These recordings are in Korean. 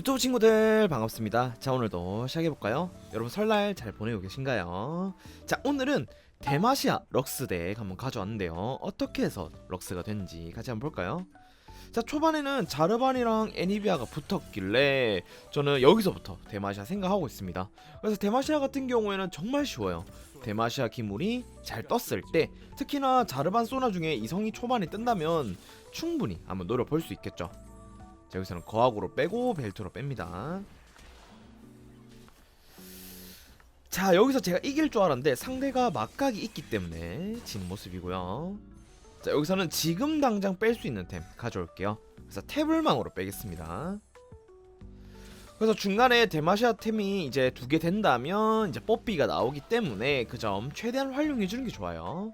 유튜브 친구들 반갑습니다. 자 오늘도 시작해볼까요? 여러분 설날 잘 보내고 계신가요? 자 오늘은 대마시아 럭스 덱 한번 가져왔는데요. 어떻게 해서 럭스가 된지 같이 한번 볼까요? 자 초반에는 자르반이랑 애니비아가 붙었길래 저는 여기서부터 대마시아 생각하고 있습니다. 그래서 대마시아 같은 경우에는 정말 쉬워요. 대마시아 기물이 잘 떴을 때 특히나 자르반 소나 중에 이성이 초반에 뜬다면 충분히 한번 노려볼 수 있겠죠. 자, 여기서는 거학으로 빼고 벨트로 뺍니다. 자 여기서 제가 이길 줄 알았는데 상대가 막각이 있기 때문에 진 모습이고요. 자 여기서는 지금 당장 뺄 수 있는 템 가져올게요. 그래서 태블망으로 빼겠습니다. 그래서 중간에 데마시아 템이 이제 두 개 된다면 이제 뽀삐가 나오기 때문에 그 점 최대한 활용해 주는 게 좋아요.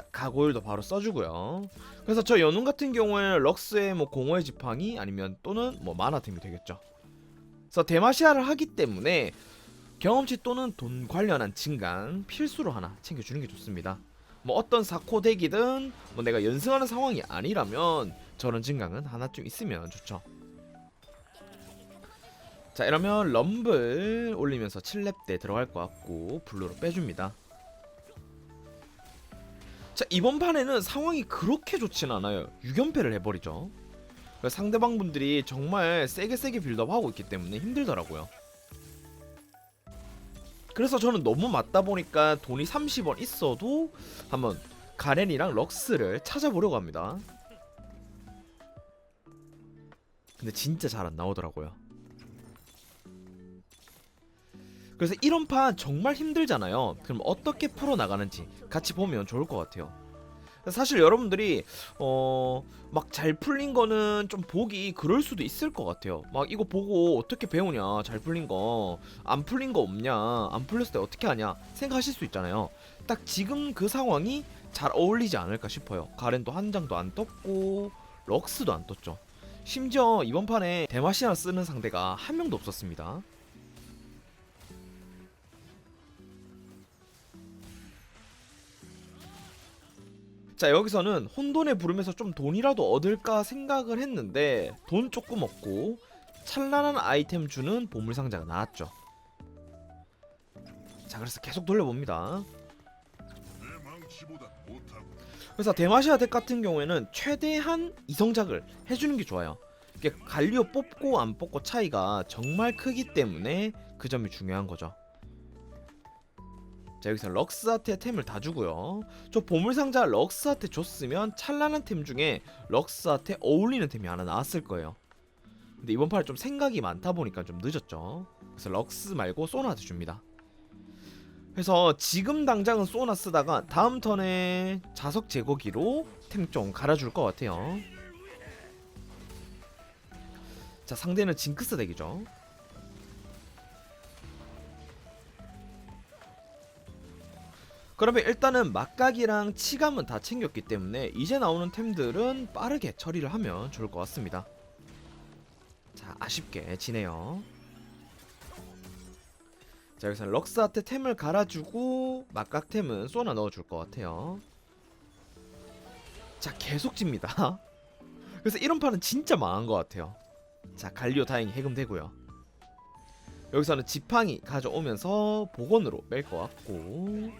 자 가고일도 바로 써주고요. 그래서 저 연운 같은 경우에는 럭스의 뭐 공허의 지팡이 아니면 또는 뭐 만화템이 되겠죠. 그래서 데마시아를 하기 때문에 경험치 또는 돈 관련한 진강 필수로 하나 챙겨주는 게 좋습니다. 뭐 어떤 사코 덱이든 뭐 내가 연승하는 상황이 아니라면 저런 진강은 하나쯤 있으면 좋죠. 자 이러면 럼블 올리면서 7렙 때 들어갈 것 같고 블루로 빼줍니다. 자 이번 판에는 상황이 그렇게 좋진 않아요. 6연패를 해버리죠. 그러니까 상대방 분들이 정말 세게 세게 빌드업하고 있기 때문에 힘들더라고요. 그래서 저는 너무 맞다 보니까 돈이 30원 있어도 한번 가렌이랑 럭스를 찾아보려고 합니다. 근데 진짜 잘 안 나오더라고요. 그래서 이런 판 정말 힘들잖아요. 그럼 어떻게 풀어 나가는지 같이 보면 좋을 것 같아요. 사실 여러분들이 어 막 잘 풀린 거는 좀 보기 그럴 수도 있을 것 같아요. 막 이거 보고 어떻게 배우냐 잘 풀린 거 안 풀린 거 없냐 안 풀렸을 때 어떻게 하냐 생각하실 수 있잖아요. 딱 지금 그 상황이 잘 어울리지 않을까 싶어요. 가렌도 한 장도 안 떴고 럭스도 안 떴죠. 심지어 이번 판에 데마시아 쓰는 상대가 한 명도 없었습니다. 자 여기서는 혼돈의 부름에서 좀 돈이라도 얻을까 생각을 했는데 돈 조금 얻고 찬란한 아이템 주는 보물 상자가 나왔죠. 자 그래서 계속 돌려봅니다. 그래서 데마시아 덱 같은 경우에는 최대한 이성작을 해주는 게 좋아요. 갈리오 뽑고 안 뽑고 차이가 정말 크기 때문에 그 점이 중요한 거죠. 자 여기서 럭스한테 템을 다 주고요. 저 보물상자 럭스한테 줬으면 찬란한 템 중에 럭스한테 어울리는 템이 하나 나왔을 거예요. 근데 이번 판에 좀 생각이 많다 보니까 좀 늦었죠. 그래서 럭스 말고 소나한테 줍니다. 그래서 지금 당장은 소나 쓰다가 다음 턴에 자석 제거기로 템 좀 갈아줄 것 같아요. 자 상대는 징크스 덱이죠. 그러면 일단은 막각이랑 치감은 다 챙겼기 때문에 이제 나오는 템들은 빠르게 처리를 하면 좋을 것 같습니다. 자 아쉽게 지네요. 자 여기서 럭스한테 템을 갈아주고 막각템은 쏘나 넣어줄 것 같아요. 자 계속 집니다. 그래서 이런 판은 진짜 망한 것 같아요. 자 갈리오 다행히 해금되고요. 여기서는 지팡이 가져오면서 복원으로 뺄 것 같고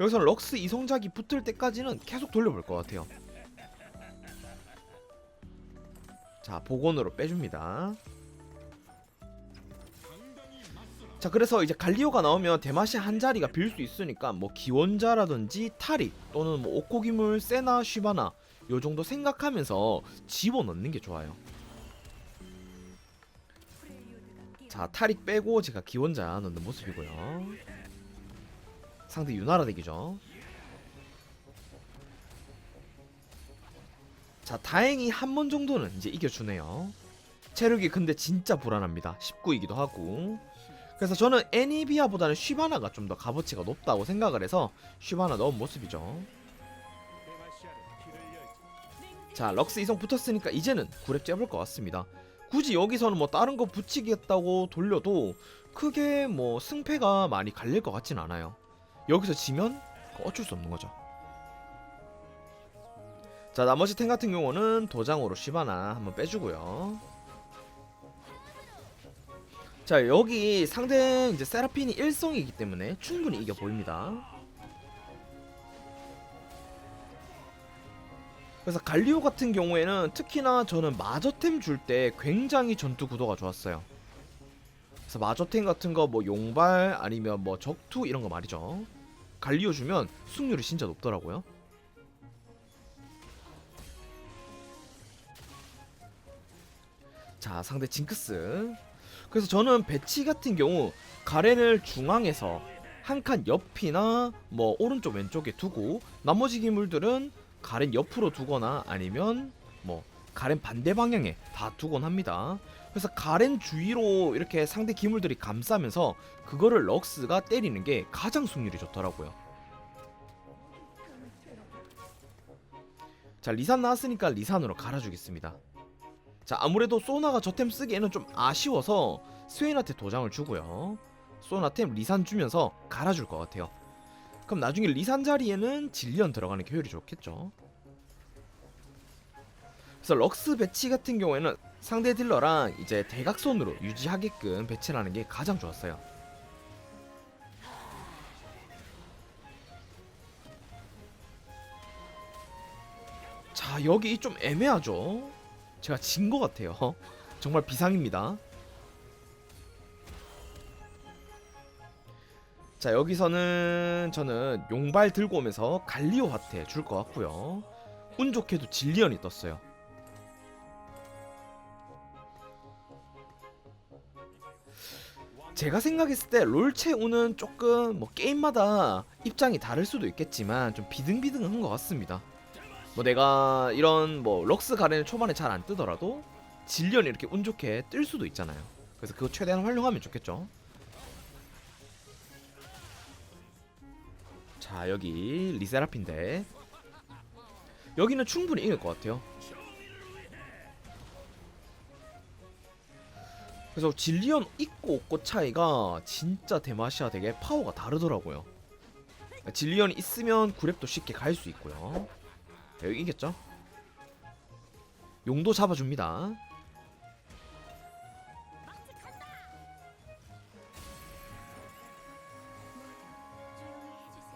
여기서는 럭스 이성작이 붙을 때까지는 계속 돌려볼 것 같아요. 자 복원으로 빼줍니다. 자 그래서 이제 갈리오가 나오면 대마시 한 자리가 빌 수 있으니까 뭐 기원자라든지 타리 또는 뭐 오코기물 세나 쉬바나 요 정도 생각하면서 집어넣는 게 좋아요. 자 타릭 빼고 제가 기원자 넣는 모습이고요. 상대 유나라 덱이죠. 자 다행히 한 번 정도는 이제 이겨주네요. 체력이 근데 진짜 불안합니다. 19이기도 하고. 그래서 저는 애니비아보다는 쉬바나가 좀 더 값어치가 높다고 생각을 해서 쉬바나 넣은 모습이죠. 자 럭스 이성 붙었으니까 이제는 구랩 잡을 것 같습니다. 굳이 여기서는 뭐 다른 거 붙이겠다고 돌려도 크게 뭐 승패가 많이 갈릴 것 같진 않아요. 여기서 지면 어쩔 수 없는 거죠. 자 나머지 템 같은 경우는 도장으로 쉬바나 한번 빼주고요. 자 여기 상대 이제 세라핀이 1성이기 때문에 충분히 이겨 보입니다. 그래서 갈리오 같은 경우에는 특히나 저는 마저템 줄 때 굉장히 전투 구도가 좋았어요. 그래서 마저템 같은 거 뭐 용발 아니면 뭐 적투 이런 거 말이죠. 갈리오 주면 승률이 진짜 높더라고요. 자 상대 징크스 그래서 저는 배치 같은 경우 가렌을 중앙에서 한 칸 옆이나 뭐 오른쪽 왼쪽에 두고 나머지 기물들은 가렌 옆으로 두거나 아니면 뭐 가렌 반대 방향에 다 두곤 합니다. 그래서 가렌 주위로 이렇게 상대 기물들이 감싸면서 그거를 럭스가 때리는 게 가장 승률이 좋더라고요. 자 리산 나왔으니까 리산으로 갈아주겠습니다. 자 아무래도 소나가 저템 쓰기에는 좀 아쉬워서 스웨인한테 도장을 주고요. 소나템 리산 주면서 갈아줄 것 같아요. 그럼 나중에 리산 자리에는 질리언 들어가는 게 효율이 좋겠죠. 그래서 럭스 배치 같은 경우에는 상대 딜러랑 이제 대각선으로 유지하게끔 배치를 하는 게 가장 좋았어요. 자 여기 좀 애매하죠. 제가 진 것 같아요. 정말 비상입니다. 자 여기서는 저는 용발 들고 오면서 갈리오 화태 줄 것 같고요. 운 좋게도 질리언이 떴어요. 제가 생각했을 때 롤체 운은 조금 뭐 게임마다 입장이 다를 수도 있겠지만 좀 비등비등한 것 같습니다. 뭐 내가 이런 뭐 럭스 가렌을 초반에 잘 안 뜨더라도 질리언이 이렇게 운 좋게 뜰 수도 있잖아요. 그래서 그거 최대한 활용하면 좋겠죠. 자 여기 리세라핀데 여기는 충분히 이길 것 같아요. 그래서 질리언 있고 없고 차이가 진짜 대마시아 되게 파워가 다르더라고요. 질리언이 있으면 구랩도 쉽게 갈 수 있고요. 자, 여기 이겼죠? 용도 잡아줍니다.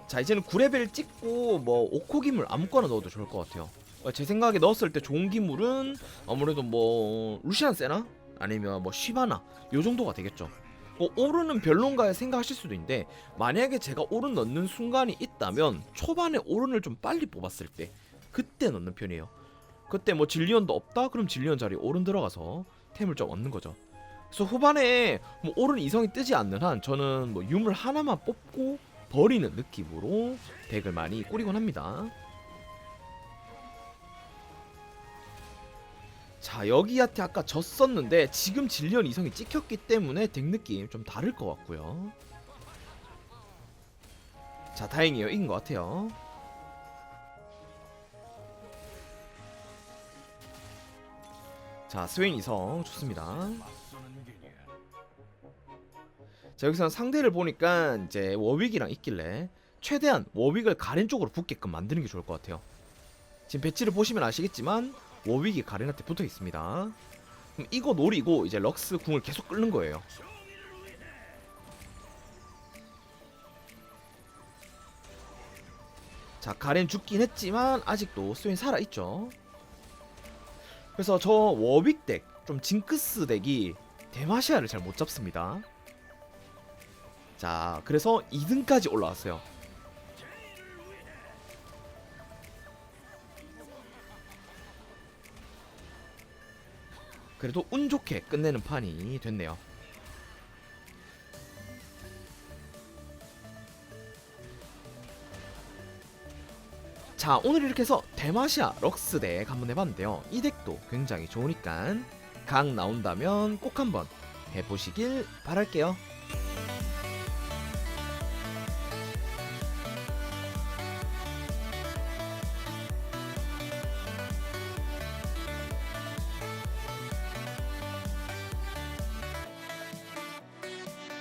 자 이제는 9레벨 찍고 뭐 오코 기물 아무거나 넣어도 좋을 것 같아요. 어, 제 생각에 넣었을 때 좋은 기물은 아무래도 뭐 루시안 세나 아니면 뭐 쉬바나 요 정도가 되겠죠. 뭐 오른은 별론가 생각하실 수도 있는데 만약에 제가 오른 넣는 순간이 있다면 초반에 오른을 좀 빨리 뽑았을 때 그때 넣는 편이에요. 그때 뭐 질리언도 없다? 그럼 질리언 자리 오른 들어가서 템을 좀 얻는 거죠. 그래서 후반에 뭐 오른 이성이 뜨지 않는 한 저는 뭐 유물 하나만 뽑고 버리는 느낌으로 덱을 많이 꾸리곤 합니다. 자 여기한테 아까 졌었는데 지금 질리언 이성이 찍혔기 때문에 덱 느낌 좀 다를 것 같고요. 자 다행이에요 이긴 것 같아요. 자 스웨인 이성 좋습니다. 자 여기서는 상대를 보니까 이제 워윅이랑 있길래 최대한 워윅을 가렌 쪽으로 붙게끔 만드는 게 좋을 것 같아요. 지금 배치를 보시면 아시겠지만 워윅이 가렌한테 붙어 있습니다. 그럼 이거 노리고 이제 럭스 궁을 계속 끓는 거예요. 자 가렌 죽긴 했지만 아직도 스웨인 살아 있죠. 그래서 저 워윅 덱, 좀 징크스 덱이 데마시아를 잘 못 잡습니다. 자, 그래서 2등까지 올라왔어요. 그래도 운 좋게 끝내는 판이 됐네요. 자 오늘 이렇게 해서 데마시아 럭스 덱 한번 해봤는데요 이 덱도 굉장히 좋으니까 강 나온다면 꼭 한번 해보시길 바랄게요